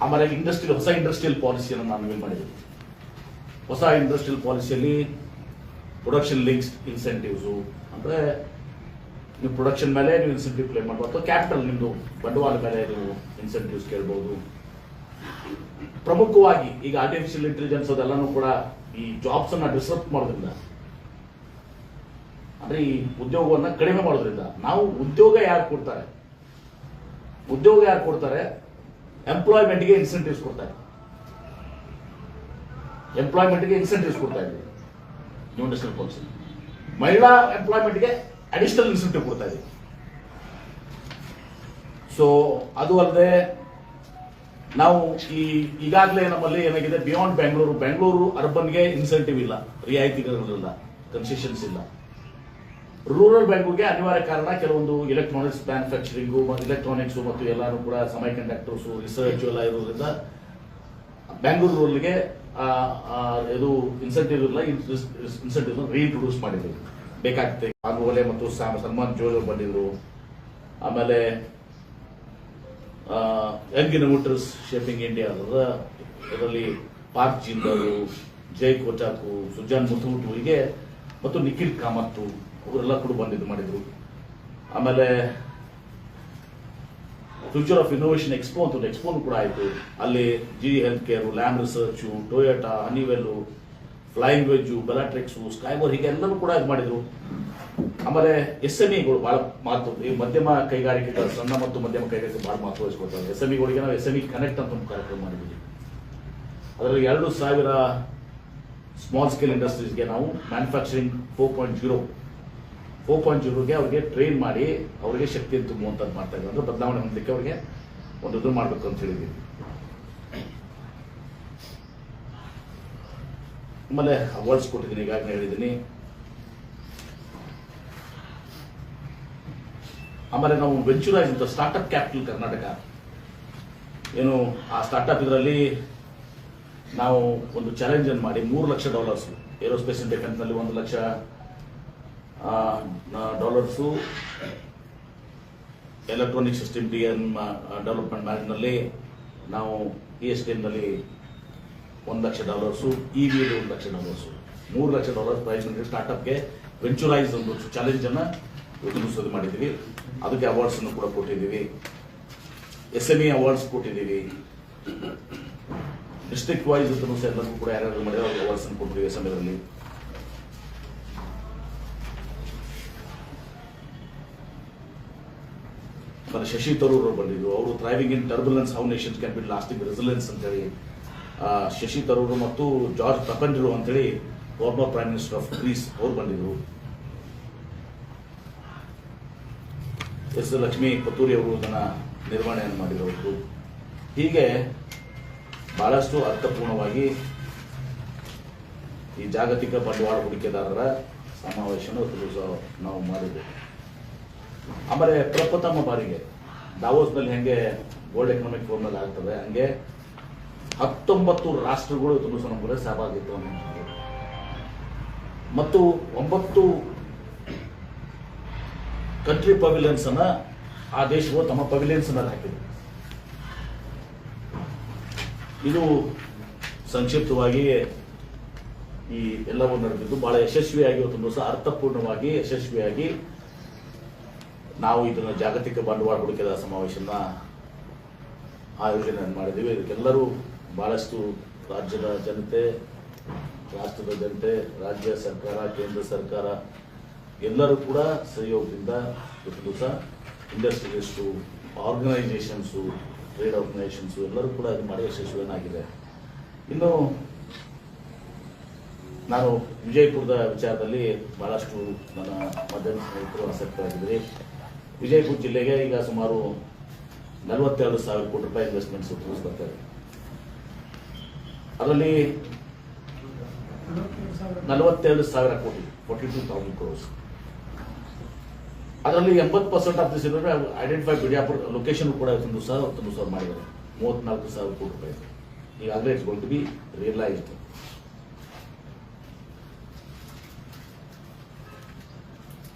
ಆಮೇಲೆ ಇಂಡಸ್ಟ್ರಿಯಲ್ ಹೊಸ ಇಂಡಸ್ಟ್ರಿಯಲ್ ಪಾಲಿಸಿಯನ್ನು ನಾನು ಮಾಡಿದ್ದೀವಿ ಹೊಸ ಇಂಡಸ್ಟ್ರಿಯಲ್ ಪಾಲಿಸಿಯಲ್ಲಿ ಪ್ರೊಡಕ್ಷನ್ ಲಿಂಕ್ಸ್ ಇನ್ಸೆಂಟಿವ್ಸು ಅಂದರೆ ನೀವು ಪ್ರೊಡಕ್ಷನ್ ಮೇಲೆ ನೀವು ಇನ್ಸೆಂಟಿವ್ ಕ್ಲೇಮ್ ಮಾಡ್ಬೋದು. ಅಥವಾ ಕ್ಯಾಪಿಟಲ್ ನಿಮ್ಮದು ಬಂಡವಾಳ ಮೇಲೆ ನೀವು ಇನ್ಸೆಂಟಿವ್ಸ್ ಕೇಳ್ಬೋದು. ಪ್ರಮುಖವಾಗಿ ಈಗ ಆರ್ಟಿಫಿಷಿಯಲ್ ಇಂಟೆಲಿಜೆನ್ಸ್ ಅದೆಲ್ಲನೂ ಕೂಡ ಈ ಜಾಬ್ಸ್ ಅನ್ನ ಡಿಸ್ಟರ್ಬ್ ಮಾಡೋದ್ರಿಂದ, ಅಂದ್ರೆ ಈ ಉದ್ಯೋಗವನ್ನ ಕಡಿಮೆ ಮಾಡೋದ್ರಿಂದ, ನಾವು ಉದ್ಯೋಗ ಯಾರು ಕೊಡ್ತಾರೆ? ಉದ್ಯೋಗ ಯಾರು ಕೊಡ್ತಾರೆ? ಎಂಪ್ಲಾಯ್ಮೆಂಟ್ಗೆ ಇನ್ಸೆಂಟಿವ್ಸ್ ಕೊಡ್ತಾರೆ. ಎಂಪ್ಲಾಯ್ಮೆಂಟ್ಗೆ ಇನ್ಸೆಂಟಿವ್ಸ್ ಕೊಡ್ತಾ ಇದ್ದೀವಿ ನ್ಯೂ ಇಂಡಸ್ಟ್ರಿಯಲ್ ಪಾಲಿಸಿ ಮಹಿಳಾ ಎಂಪ್ಲಾಯ್ಮೆಂಟ್ಗೆ ಅಡಿಷನಲ್ ಇನ್ಸೆಂಟಿವ್ ಕೊಡ್ತಾ ಇದ್ದೀವಿ ಸೊ ಅದು ಅಲ್ಲದೆ ನಾವು ಈ ಈಗಾಗಲೇ ನಮ್ಮಲ್ಲಿ ಏನಾಗಿದೆ ಬಿಯಾಂಡ್ ಬೆಂಗಳೂರು ಬೆಂಗಳೂರು ಅರ್ಬನ್ಗೆ ಇನ್ಸೆಂಟಿವ್ ಇಲ್ಲ ರಿಯಾಯಿತಿಗಳಿಲ್ಲ ಕನ್ಸೆಷನ್ಸ್ ಇಲ್ಲ. ರೂರಲ್ ಬ್ಯಾಂಕ್ಗೆ ಅನಿವಾರ್ಯ ಕಾರಣ ಕೆಲವೊಂದು ಎಲೆಕ್ಟ್ರಾನಿಕ್ಸ್ ಮ್ಯಾನುಫ್ಯಾಕ್ಚರಿಂಗು ಎಲೆಕ್ಟ್ರಾನಿಕ್ಸ್ ಮತ್ತು ಎಲ್ಲಾನು ಕೂಡ ಸಮೈ ಕಂಡಕ್ಟರ್ಸು ರಿಸರ್ಚ್ ಎಲ್ಲ ಇರೋದ್ರಿಂದ ಬೆಂಗಳೂರು ರೂರಲ್ಗೆ ಇದು ಇನ್ಸೆಂಟಿವ್ ಇಲ್ಲ ಇನ್ಸೆಂಟಿವ್ ರೀಇಂಟ್ರೊಡ್ಯೂಸ್ ಮಾಡಿದ್ದೀವಿ. ಬೇಕಾಗ್ತದೆ. ಆಗುವಲೆ ಮತ್ತು ಸಲ್ಮಾನ್ ಜೋಲ್ ಬಂದಿದ್ರು. ಆಮೇಲೆ ಯಂಗ್ ಇನೋವೇಟರ್ಸ್ ಶೇಪಿಂಗ್ ಇಂಡಿಯಾ ಇದರಲ್ಲಿ ಪಾರ್ಕ್ ಜಿಂದರು ಜೈ ಕೋಚಾಕು, ಸುಜಾನ್ ಮುತ್ತುಮುಟ್ಟು ಹೀಗೆ ಮತ್ತು ನಿಖಿಲ್ ಕಾಮತ್ತು ಅವರೆಲ್ಲ ಕೂಡ ಬಂದಿದ್ದು ಮಾಡಿದ್ರು. ಆಮೇಲೆ ಫ್ಯೂಚರ್ ಆಫ್ ಇನೋವೇಷನ್ ಎಕ್ಸ್ಪೋ ಅಂತ ಒಂದು ಎಕ್ಸ್ಪೋನು ಕೂಡ ಆಯಿತು. ಅಲ್ಲಿ G healthcare land research Toyota Honeywell flying wedge Bellatrix ಸ್ಕೈಬೋರ್ ಹೀಗೆ ಎಲ್ಲರೂ ಕೂಡ ಇದು ಮಾಡಿದರು. ಆಮೇಲೆ ಎಸ್ ಎಂ ಇಗಳು ಭಾಳ ಮಾತು, ಈ ಮಧ್ಯಮ ಕೈಗಾರಿಕೆಗಳು, ಸಣ್ಣ ಮತ್ತು ಮಧ್ಯಮ ಕೈಗಾರಿಕೆ ಭಾಳ ಮಹತ್ವ ವಹಿಸ್ಕೊಳ್ತಾರೆ ಎಸ್ ಎಂ ಇಗಳಿಗೆ ನಾವು ಎಸ್ ಎಂ ಇ ಕನೆಕ್ಟ್ ಅಂತ ಒಂದು ಕಾರ್ಯಕ್ರಮ ಮಾಡಿದ್ದೀವಿ. ಅದರಲ್ಲಿ ಎರಡು ಸಾವಿರ ಸ್ಮಾಲ್ ಸ್ಕೇಲ್ ಇಂಡಸ್ಟ್ರೀಸ್ಗೆ ನಾವು manufacturing four point zero four point ಅವ್ರಿಗೆ ಟ್ರೈನ್ ಮಾಡಿ ಅವರಿಗೆ ಶಕ್ತಿಯನ್ನು ತುಂಬುವಂಥದ್ದು ಮಾಡ್ತಾ ಇದ್ದಾರೆ. ಅಂದ್ರೆ ಬದಲಾವಣೆ ಹೊಂದಲಿಕ್ಕೆ ಅವರಿಗೆ ಒಂದು ಇದು ಮಾಡಬೇಕು ಅಂತ ಹೇಳಿದ್ವಿ ಆಮೇಲೆ ಅವಾರ್ಡ್ಸ್ ಕೊಟ್ಟಿದ್ದೀನಿ, ಈಗಾಗಲೇ ಹೇಳಿದ್ದೀನಿ. ಆಮೇಲೆ ನಾವು ವೆಂಚೂರ್ ಅಂತ ಸ್ಟಾರ್ಟ್ಅಪ್ ಕ್ಯಾಪಿಟಲ್ ಕರ್ನಾಟಕ. ಏನು, ಆ ಸ್ಟಾರ್ಟ್ಅಪ್ ಇದರಲ್ಲಿ ನಾವು ಒಂದು ಚಾಲೆಂಜನ್ನು ಮಾಡಿ. ಮೂರು ಲಕ್ಷ ಡಾಲರ್ಸ್ ಏರೋಸ್ಪೇಸ್ ಅಂಡ್ ಡಿಫೆನ್ಸ್ನಲ್ಲಿ ಒಂದು lakh. Dollars electronic system D N development ಬ್ಯಾಂಕ್ನಲ್ಲಿ ನಾವು ಇ ಎಸ್ ಟಿ ಎನ್ನಲ್ಲಿ ಒಂದು ಲಕ್ಷ ಡಾಲರ್ಸು ಇ ವಿ ಒಂದು ಲಕ್ಷ ಡಾಲರ್ಸು ಮೂರು ಲಕ್ಷ ಡಾಲರ್ ಪ್ರೈಸ್ ಮಾಡಿ ಸ್ಟಾರ್ಟ್ಅಪ್ಗೆ ವೆಂಚುರೈಸ್ ಒಂದು ಚಾಲೆಂಜ್ ಎದುರಿಸೋದು ಮಾಡಿದ್ದೀವಿ. ಅದಕ್ಕೆ ಅವಾರ್ಡ್ಸನ್ನು ಕೂಡ ಕೊಟ್ಟಿದ್ದೀವಿ. ಎಸ್ ಎಂ ಇ ಅವಾರ್ಡ್ಸ್ ಕೊಟ್ಟಿದ್ದೀವಿ. ಡಿಸ್ಟ್ರಿಕ್ಟ್ ವೈಸ್ ಅಂತ ಎಲ್ಲರಿಗೂ ಕೂಡ ಯಾರ್ಯಾರು ಮಾಡಿದ್ರೆ, ಅವ್ರಿಗೆ ಅವಾರ್ಡ್ಸನ್ನು ಕೊಟ್ಟಿದ್ದೀವಿ ಎಸ್ ಎಂ ಇದರಲ್ಲಿ ಆಮೇಲೆ ಶಶಿ ತರೂರ್ ಬಂದಿದ್ರು. ಅವರು thriving in turbulence how nations can build lasting resilience ಅಂತೇಳಿ ಶಶಿ ತರೂರ್ ಮತ್ತು ಜಾರ್ಜ್ ಪ್ರಪಂಜರು ಅಂತೇಳಿ former prime minister of Greece ಅವ್ರು ಬಂದಿದ್ರು. ಎಸ್ ಲಕ್ಷ್ಮಿ ಪತ್ತೂರಿ ಅವರು ಇದನ್ನ ನಿರ್ವಹಣೆಯನ್ನು ಮಾಡಿರೋದು ಹೀಗೆ ಬಹಳಷ್ಟು ಅರ್ಥಪೂರ್ಣವಾಗಿ ಈ ಜಾಗತಿಕ ಬಂಡವಾಳ ಹೂಡಿಕೆದಾರರ ಸಮಾವೇಶವನ್ನು ನಾವು ಮಾಡಿದ್ದೇವೆ ಆಮೇಲೆ ಪ್ರಪ್ರಥಮ ಬಾರಿಗೆ, ದಾವೋಸ್ನಲ್ಲಿ ಹೆಂಗೆ ವರ್ಲ್ಡ್ ಎಕನಾಮಿಕ್ ಫೋರ್ಮಲ್ಲಿ ಆಗ್ತದೆ, ಹಂಗೆ ಹತ್ತೊಂಬತ್ತು ರಾಷ್ಟ್ರಗಳು ತುಂಬ ನಮ್ಮ ಸಹಭಾಗಿತ್ವ ಮತ್ತು ಒಂಬತ್ತು ಕಂಟ್ರಿ ಪವಿಲಿಯನ್ಸ್ ಅನ್ನ ಆ ದೇಶವು ತಮ್ಮ ಪವಿಲಿಯನ್ಸ್ ಅನ್ನ ಹಾಕಿದೆ. ಇದು ಸಂಕ್ಷಿಪ್ತವಾಗಿ ಈ ಎಲ್ಲವೂ ನಡೆದಿದ್ದು, ಬಹಳ ಯಶಸ್ವಿಯಾಗಿ ದಿವಸ ಅರ್ಥಪೂರ್ಣವಾಗಿ ಯಶಸ್ವಿಯಾಗಿ ನಾವು ಇದನ್ನು ಜಾಗತಿಕ ಬಂಡವಾಳ ಹೂಡಿಕೆದಾರ ಸಮಾವೇಶನ ಆಯೋಜನೆ ಮಾಡಿದ್ದೀವಿ. ಇದಕ್ಕೆಲ್ಲರೂ ಬಹಳಷ್ಟು ರಾಜ್ಯದ ಜನತೆ, ರಾಷ್ಟ್ರದ ಜನತೆ, ರಾಜ್ಯ ಸರ್ಕಾರ, ಕೇಂದ್ರ ಸರ್ಕಾರ ಎಲ್ಲರೂ ಕೂಡ ಸಹಯೋಗದಿಂದ ಇವತ್ತು ದಿವಸ ಇಂಡಸ್ಟ್ರಿಯಲಿಸ್ಟು, ಆರ್ಗನೈಸೇಷನ್ಸು, ಟ್ರೇಡ್ ಆರ್ಗನೈಸೇಷನ್ಸು ಎಲ್ಲರೂ ಕೂಡ ಇದು ಮಾಡಿ ಯಶಸ್ವಿಯನ್ನಾಗಿದೆ ಇನ್ನು ನಾನು ವಿಜಯಪುರದ ವಿಚಾರದಲ್ಲಿ ಬಹಳಷ್ಟು ನನ್ನ ಸ್ನೇಹಿತರು ಆಸಕ್ತರಾಗಿದ್ದರು. ವಿಜಯಪುರ ಜಿಲ್ಲೆಗೆ ಈಗ ಸುಮಾರು ನಲವತ್ತೆರಡು ಸಾವಿರ ಕೋಟಿ ರೂಪಾಯಿ ಇನ್ವೆಸ್ಟ್ಮೆಂಟ್ಸ್ ಬರ್ತಾರೆ ಅದರಲ್ಲಿ ನಲವತ್ತೆರಡು ಸಾವಿರ ಕೋಟಿ ಫೋರ್ಟಿ ಟೂ ತೌಸಂಡ್ ಕ್ರೋರ್ಸ್ ಅದರಲ್ಲಿ ಎಂಬತ್ತು ಪರ್ಸೆಂಟ್ ಆಫ್ ದಿಸ್ ಐಡೆಂಟಿಫೈ ಬಿಡಿಯಾಪುರ ಲೊಕೇಶನ್ ಕೂಡ ಒಂದು ಸಾವಿರ ಹತ್ತೊಂದು ಸಾವಿರ ಮಾಡಿದ್ದಾರೆ. ಮೂವತ್ನಾಲ್ಕು ಸಾವಿರ ಕೋಟಿ ರೂಪಾಯಿ. ಈಗಾಗಲೇ it's goal to be realised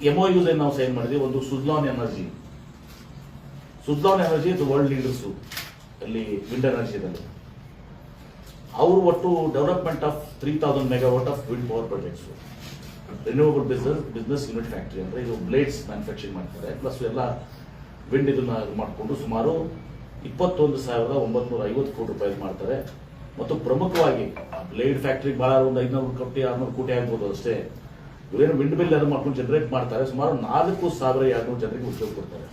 MOUs ನಾವು ಸೈನ್ ಮಾಡಿದ್ವಿ, ಒಂದು ಸುಜ್ಲಾನ್ ಎನರ್ಜಿ ಸುಜ್ಲಾನ್ ಎನರ್ಜಿ ಇದು ವರ್ಲ್ಡ್ ಲೀಡರ್ಸು ಅಲ್ಲಿ ವಿಂಡ್ ಎನರ್ಜಿದಲ್ಲಿ ಅವರು ಒಟ್ಟು development of three thousand megawatt of wind power projects renewable business business unit factory ಅಂದ್ರೆ ಇದು ಬ್ಲೇಡ್ಸ್ ಮ್ಯಾನುಫ್ಯಾಕ್ಚರಿಂಗ್ ಮಾಡ್ತಾರೆ ಪ್ಲಸ್ ಎಲ್ಲ ವಿಂಡ್ ಇದನ್ನ ಮಾಡಿಕೊಂಡು ಸುಮಾರು ಇಪ್ಪತ್ತೊಂದು ಸಾವಿರದ ಒಂಬತ್ನೂರ ಐವತ್ತು ಕೋಟಿ ರೂಪಾಯಿ ಮಾಡ್ತಾರೆ. ಮತ್ತು ಪ್ರಮುಖವಾಗಿ ಬ್ಲೇಡ್ ಫ್ಯಾಕ್ಟ್ರಿ ಭಾಳ ಒಂದು ಐನೂರು ಕೋಟಿ, ಆರ್ನೂರು ಕೋಟಿ ಆಗ್ಬೋದು ಅಷ್ಟೇ. ಇವರೇನು ವಿಂಡ್ ಮಿಲ್ ಅದು ಮಾಡ್ಕೊಂಡು ಜನರೇಟ್ ಮಾಡ್ತಾರೆ, ಸುಮಾರು ನಾಲ್ಕು ಸಾವಿರ ಎರಡುನೂರು ಜನರಿಗೆ ಉದ್ಯೋಗ ಕೊಡ್ತಾರೆ.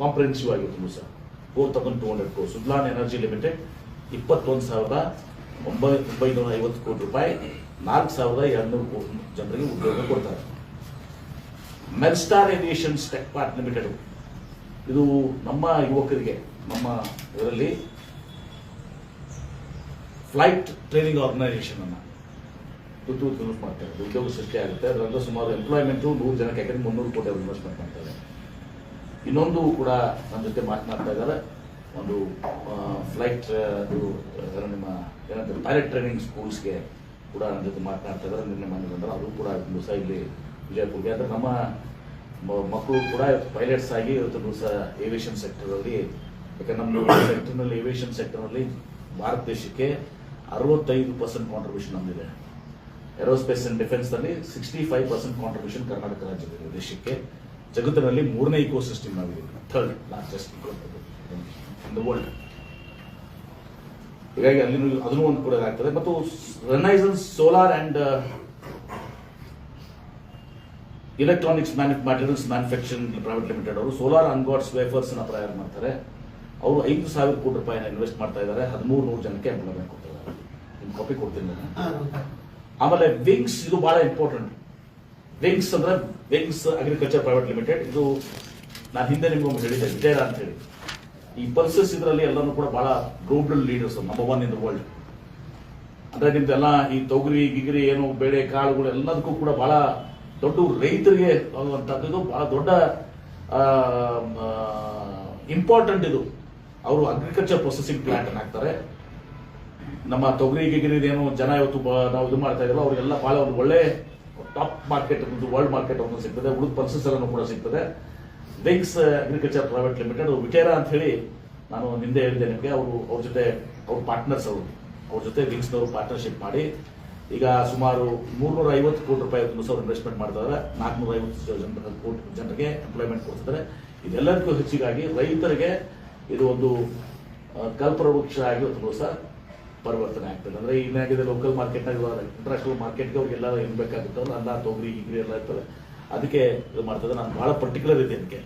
ಕಾಂಪ್ರಿಹೆನ್ಸಿವ್ ಆಗಿತ್ತು sir. Four thousand two hundred crore Suzlon energy limited ಇಪ್ಪತ್ತೊಂದು ಸಾವಿರದ ಒಂಬೈ, ಒಂಬೈನೂರ ಐವತ್ತು ಕೋಟಿ ರೂಪಾಯಿ, ನಾಲ್ಕು ಸಾವಿರದ ಎರಡ್ನೂರು ಜನರಿಗೆ ಉದ್ಯೋಗ ಕೊಡ್ತಾರೆ. Melstar aviation tech part limited ಇದು ನಮ್ಮ ಯುವಕರಿಗೆ, ನಮ್ಮ ಇದರಲ್ಲಿ ಫ್ಲೈಟ್ ಟ್ರೈನಿಂಗ್ ಆರ್ಗನೈಸೇಷನ್ ಅನ್ನ ತುತ್ತು ಯೂಸ್ ಮಾಡ್ತಾರೆ. ಉದ್ಯೋಗ ಸೃಷ್ಟಿ ಆಗುತ್ತೆ. ಅದರಿಂದ ಸುಮಾರು ಎಂಪ್ಲಾಯ್ಮೆಂಟು ನೂರು ಜನಕ್ಕೆ ಯಾಕಂದ್ರೆ ಮುನ್ನೂರು ಕೋಟಿ ಅವ್ರು ಇನ್ವೆಸ್ಟ್ಮೆಂಟ್ ಮಾಡ್ತಾರೆ ಇನ್ನೊಂದು ಕೂಡ ನನ್ನ ಜೊತೆ ಮಾತನಾಡ್ತಾ ಇದ್ದಾರೆ. ಒಂದು ಫ್ಲೈಟ್ ಅದು ನಿಮ್ಮ ಏನಂತಾರೆ ಪೈಲಟ್ ಟ್ರೈನಿಂಗ್ ಸ್ಕೂಲ್ಸ್ಗೆ ಕೂಡ ನನ್ನ ಜೊತೆ ಮಾತನಾಡ್ತಾ ಇದ್ದಾರೆ. ನಿನ್ನೆ ಮನೆ ಬಂದ್ರೆ ಅದು ಕೂಡ ದಿವಸ ಇಲ್ಲಿ ವಿಜಯಪುರ್ಗೆ. ಅಂದರೆ ನಮ್ಮ ಮಕ್ಕಳು ಕೂಡ ಪೈಲಟ್ಸ್ ಆಗಿ ಇವತ್ತು ದಿವಸ ಏವಿಯೇಷನ್ ಸೆಕ್ಟರಲ್ಲಿ ಯಾಕಂದ್ರೆ ನಮ್ಮ ಸೆಕ್ಟರ್ನಲ್ಲಿ ಏವಿಯೇಷನ್ ಸೆಕ್ಟರ್ನಲ್ಲಿ ಭಾರತ ದೇಶಕ್ಕೆ ಅರವತ್ತೈದು ಪರ್ಸೆಂಟ್ ಕಾಂಟ್ರಿಬ್ಯೂಷನ್ ನಮ್ದಿದೆ. Aerospace and ಡಿಫೆನ್ಸ್ನಲ್ಲಿ sixty five percent contribution Karnataka ರಾಜ್ಯದಲ್ಲಿ ದೇಶಕ್ಕೆ. ಜಗತ್ತಿನಲ್ಲಿ ಮೂರನೇ ಇಕೋ ಸಿಸ್ಟಮ್ ಆಗಿದೆ. Third largest eco in the world ಹೀಗಾಗಿ ಅಲ್ಲಿ ಅದನ್ನು ಒಂದು ಕೂಡ ಆಗ್ತದೆ ಮತ್ತು Renaissance solar and electronics materials manufacturing private limited ಅವರು ಸೋಲಾರ್ ಅನ್ಗಾಡ್ಸ್ನ ತಯಾರು ಮಾಡ್ತಾರೆ. ಅವರು ಐದು ಸಾವಿರ ಕೋಟಿ ರೂಪಾಯಿನ ಇನ್ವೆಸ್ಟ್ ಮಾಡ್ತಾ ಇದ್ದಾರೆ. ಹದಿಮೂರು ನೂರು ಜನಕ್ಕೆ ಎಂಪ್ಲಾಯ್ಮೆಂಟ್ ಕೊಡ್ತಾರೆ ನಿಮ್ ಕಾಪಿ ಕೊಡ್ತೀನಿ ನಾನು. ಆಮೇಲೆ ವಿಂಗ್ಸ್ ಇದು ಬಹಳ ಇಂಪಾರ್ಟೆಂಟ್ ವಿಂಗ್ಸ್ ಅಂದ್ರೆ ವಿಂಗ್ಸ್ ಅಗ್ರಿಕಲ್ಚರ್ ಪ್ರೈವೇಟ್ ಲಿಮಿಟೆಡ್ ಇದು ನಾನು ಹಿಂದೆ ನಿಮ್ಗೆ ಹೇಳಿದ್ದೆ, ವಿಜಯ ಅಂತ ಹೇಳಿ. ಈ ಪಲ್ಸಸ್ ಇದರಲ್ಲಿ ಎಲ್ಲರೂ ಕೂಡ ಬಹಳ global leaders number one in the world ಅಂದ್ರೆ ನಿಮ್ದೆಲ್ಲ ಈ ತೊಗರಿ, ಗಿಗಿರಿ, ಏನು ಬೇಳೆ, ಕಾಳುಗಳು ಎಲ್ಲದಕ್ಕೂ ಕೂಡ ಬಹಳ ದೊಡ್ಡ ರೈತರಿಗೆ ಆಗುವಂತದ್ದು ಬಹಳ ದೊಡ್ಡ ಇಂಪಾರ್ಟೆಂಟ್ ಇದು. ಅವರು ಅಗ್ರಿಕಲ್ಚರ್ ಪ್ರೊಸೆಸಿಂಗ್ ಪ್ಲಾಂಟ್ ಹಾಕ್ತಾರೆ. ನಮ್ಮ ತೊಗರಿ ಗಿಗಿರಿ ಏನು ಜನ ಇವತ್ತು ನಾವು ಇದು ಮಾಡ್ತಾ ಇದ್ದೀವೋ ಅವರಿಗೆಲ್ಲ ಬಹಳ ಒಂದು ಒಳ್ಳೆ ಟಾಪ್ ಮಾರ್ಕೆಟ್ ಒಂದು ವರ್ಲ್ಡ್ ಮಾರ್ಕೆಟ್ ಒಂದು ಸಿಗ್ತದೆ ಉಳಿದ ಪಲ್ಸಸ್ ಎಲ್ಲನೂ ಕೂಡ ಸಿಗ್ತದೆ. Wings agriculture private limited Vitera ಅಂತ ಹೇಳಿ ನಾನು ನಿಂದೆ ಹೇಳಿದೆ ನಿಮಗೆ, ಅವರು ಅವ್ರ ಜೊತೆ ಅವ್ರ ಪಾರ್ಟ್ನರ್ಸ್ ಅವರು. ಅವ್ರ ಜೊತೆ ವಿಂಗ್ಸ್ನವರು ಪಾರ್ಟ್ನರ್ಶಿಪ್ ಮಾಡಿ ಈಗ ಸುಮಾರು ಮೂರ್ನೂರ ಐವತ್ತು ಕೋಟಿ ರೂಪಾಯಿ ಸಾವಿರ ಇನ್ವೆಸ್ಟ್ಮೆಂಟ್ ಮಾಡ್ತಾರೆ. ನಾಲ್ಕುನೂರ ಐವತ್ತು ಜನ ಕೋಟಿ ಜನರಿಗೆ ಎಂಪ್ಲಾಯ್ಮೆಂಟ್ ಕೊಡ್ತಿದ್ದಾರೆ. ಇದೆಲ್ಲದಕ್ಕೂ ಹೆಚ್ಚಿಗಾಗಿ ರೈತರಿಗೆ ಇದು ಒಂದು ಕಲ್ಪವೃಕ್ಷ ಆಗಿ ಒಂದು ದಿವಸ ಪರಿವರ್ತನೆ ಆಗ್ತದೆ. ಅಂದ್ರೆ ಏನಾಗಿದೆ ಲೋಕಲ್ ಮಾರ್ಕೆಟ್ನಾಗ ಇಂಟರ್ನ್ಯಾಷನಲ್ ಮಾರ್ಕೆಟ್ಗೆ ಅವ್ರಿಗೆಲ್ಲ ಏನ್ ಬೇಕಾಗುತ್ತೋ ಅನ್ನ ತೊಗರಿ ಹಿಂಗ್ರಿ ಎಲ್ಲ ಇರ್ತದೆ. ಅದಕ್ಕೆ ಇದು ಮಾಡ್ತದೆ. ನಾನು ಬಹಳ ಪರ್ಟಿಕ್ಯುಲರ್ ಇದೆ ಅದಕ್ಕೆ